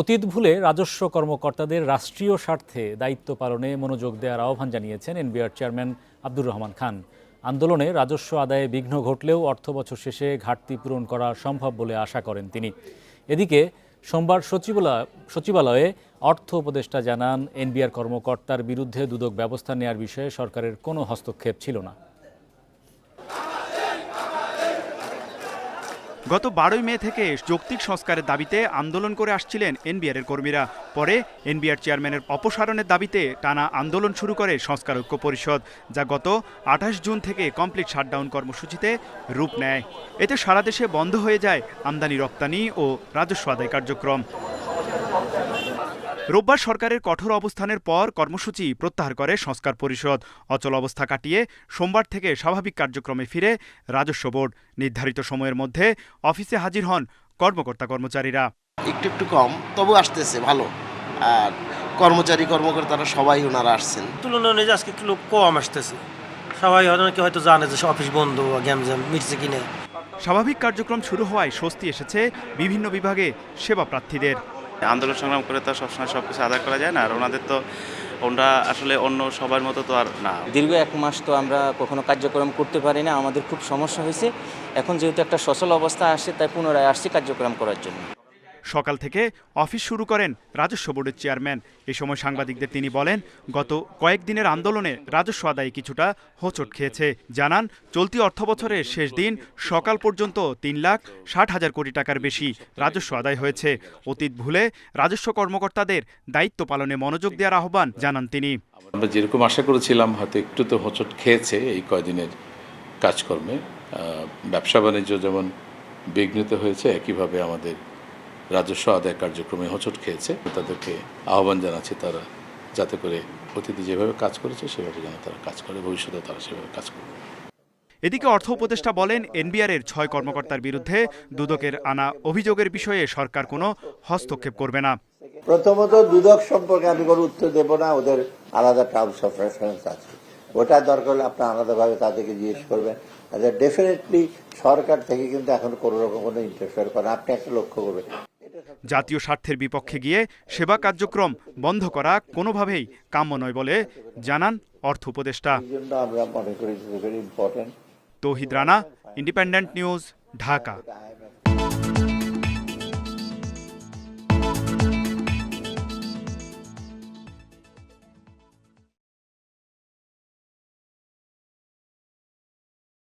অতীত ভুলে রাজস্ব কর্মকর্তাদের রাষ্ট্রীয় স্বার্থে দায়িত্ব পালনে মনোযোগ দেওয়ার আহ্বান জানিয়েছেন এনবিআর চেয়ারম্যান আব্দুর রহমান খান। আন্দোলনে রাজস্ব আদায়ে বিঘ্ন ঘটলেও অর্থ বছর শেষে ঘাটতি পূরণ করা সম্ভব বলে আশা করেন তিনি। এদিকে সোমবার সচিবালয় সচিবালয়ে অর্থ উপদেষ্টা জানান, এনবিআর কর্মকর্তার বিরুদ্ধে দুদক ব্যবস্থা নেওয়ার বিষয়ে সরকারের কোনো হস্তক্ষেপ ছিল না। গত বারোই মে থেকে যৌক্তিক সংস্কারের দাবিতে আন্দোলন করে আসছিলেন এনবিআর এর কর্মীরা। পরে এনবিআর চেয়ারম্যানের অপসারণের দাবিতে টানা আন্দোলন শুরু করে সংস্কার ঐক্য পরিষদ, যা গত আঠাশ জুন থেকে কমপ্লিট শাটডাউন কর্মসূচিতে রূপ নেয়। এতে সারা দেশে বন্ধ হয়ে যায় আমদানি, রপ্তানি ও রাজস্ব আদায় কার্যক্রম। রোববার সরকারের কঠোর অবস্থানের পর কর্মসূচি প্রত্যাহার করে সংস্কার পরিষদ। অচল অবস্থা কাটিয়ে সোমবার থেকে স্বাভাবিক কার্যক্রমে ফিরে রাজস্ব বোর্ড। নির্ধারিত সময়ের মধ্যে অফিসে হাজির হন কর্মকর্তা কর্মচারীরা। একটু একটু কম তবু আসতেছে ভালো। আর কর্মচারী কর্মকর্তারা সবাই ওনারা আসছেন। তুলনা অনুযায়ী আজকে একটু লোক কম আসতেছে। সবাই হয়তো অনেকে হয়তো জানে যে অফিস বন্ধ গ্যাম জ্যাম মিটছে কিনে। স্বাভাবিক কার্যক্রম শুরু হওয়ায় স্বস্তি এসেছে বিভিন্ন বিভাগে সেবা প্রার্থীদের। আন্দোলন সংগ্রাম করে তো সবসময় সব কিছু আদায় করা যায় না, আর ওনাদের তো ওনারা আসলে অন্য সবার মতো তো আর না। দীর্ঘ এক মাস তো আমরা কখনো কার্যক্রম করতে পারি না, আমাদের খুব সমস্যা হয়েছে। এখন যেহেতু একটা সচল অবস্থা আসছে, তাই পুনরায় আসছি কার্যক্রম করার জন্য। সকাল থেকে অফিস শুরু করেন রাজস্ব বোর্ডের চেয়ারম্যান। এ সময় সাংবাদিকদের তিনি বলেন, গত কয়েকদিনের আন্দোলনে রাজস্ব আদায় কিছুটা হোঁচট খেয়েছে। জানান, চলতি অর্থবছরের শেষ দিন সকাল পর্যন্ত তিন লাখ ষাট হাজার কোটি টাকার বেশি রাজস্ব আদায় হয়েছে। অতীত ভুলে রাজস্ব কর্মকর্তাদের দায়িত্ব পালনে মনোযোগ দেওয়ার আহ্বান জানান তিনি। আমরা যেরকম আশা করেছিলাম, হয়তো একটু তো হোঁচট খেয়েছে এই কয়দিনের কাজকর্মে। ব্যবসা বাণিজ্য যেমন বিঘ্নিত হয়েছে, একইভাবে আমাদের রাজস্ব আদায় কার্যক্রমে হোঁচট খেয়েছে। তাদেরকে আহ্বান জানাচ্ছি তারা যাতে করে অতীতে যেভাবে কাজ করেছে সেভাবে যেন তারা কাজ করে। ভবিষ্যতে তারা সেভাবে কাজ করবে। এদিকে অর্থ উপদেষ্টা বলেন এনবিআর এর ছয় কর্মকর্তার বিরুদ্ধে দুদকের আনা অভিযোগের বিষয়ে সরকার কোনো হস্তক্ষেপ করবে না। প্রথমত দুদক সম্পর্কে আমি কোনো উত্তর দেব না ওদের আলাদা টার্মস অফ রেফারেন্স আছে। ওটা দরকার হলে আপনি আলাদাভাবে তাদেরকে জিজ্ঞেস করবেন। আচ্ছা ডেফিনেটলি সরকার থেকে কিন্তু এখন কোনো রকম কোনো ইন্টারফেয়ার করে আপনি একটা লক্ষ্য করবেন জাতীয় স্বার্থের বিপক্ষে গিয়ে সেবা কার্যক্রম বন্ধ করা কোনোভাবেই কাম্য নয় বলে জানান অর্থ উপদেষ্টা। Touhid Rana independent news Dhaka.